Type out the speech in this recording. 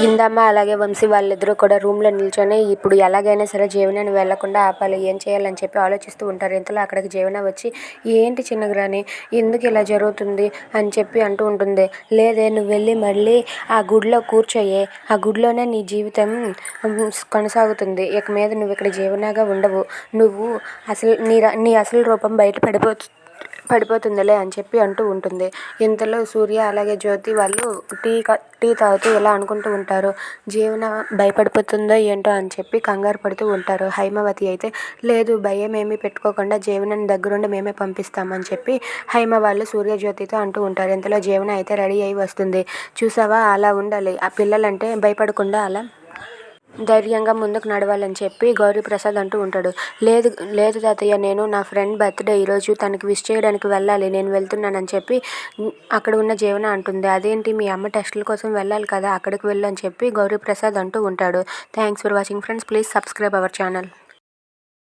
ఇందమ్మ అలాగే వంశీ వాళ్ళిద్దరూ కూడా రూమ్లో నిల్చొని ఇప్పుడు ఎలాగైనా సరే జీవనాన్ని వెళ్ళకుండా ఆపాలి ఏం చేయాలని చెప్పి ఆలోచిస్తూ ఉంటారు. ఇంతలో అక్కడికి జీవన వచ్చి ఏంటి చిన్నగ్రాని ఎందుకు ఇలా జరుగుతుంది? అని చెప్పి అంటూ ఉంటుంది. లేదే నువ్వు వెళ్ళి మళ్ళీ ఆ గుడిలో కూర్చోయే ఆ గుడిలోనే నీ జీవితం కొనసాగుతుంది. ఇక మీద నువ్వు ఇక్కడ జీవనగా ఉండవు. నువ్వు అసలు నీ నీ అసలు రూపం బయట పడిపోతుంది పడిపోతుందిలే అని చెప్పి అంటూ ఉంటుంది. ఇంతలో సూర్య అలాగే జ్యోతి వాళ్ళు టీ టీ తాగుతూ ఇలా అనుకుంటూ ఉంటారు? జీవన భయపడిపోతుందో ఏంటో అని చెప్పి కంగారు పడుతూ ఉంటారు. హైమవతి అయితే లేదు భయం ఏమీ పెట్టుకోకుండా జీవనని దగ్గరుండి మేమే పంపిస్తామని చెప్పి హైమ వాళ్ళు సూర్య జ్యోతితో అంటూ ఉంటారు. ఇంతలో జీవన అయితే రెడీ అయి వస్తుంది. చూసావా? అలా ఉండాలి. ఆ పిల్లలంటే భయపడకుండా అలా ధైర్యంగా ముందుకు నడవాలని చెప్పి గౌరీప్రసాద్ అంటూ ఉంటాడు. లేదు లేదు తాతయ్య నేను నా ఫ్రెండ్ బర్త్డే ఈరోజు తనకి విష్ చేయడానికి వెళ్ళాలి. నేను వెళ్తున్నానని చెప్పి అక్కడ ఉన్న జీవన అంటుంది. అదేంటి? మీ అమ్మ టెస్టుల కోసం వెళ్ళాలి కదా అక్కడికి వెళ్ళని చెప్పి గౌరీప్రసాద్ అంటూ ఉంటాడు. Thanks for watching friends. Please subscribe our channel.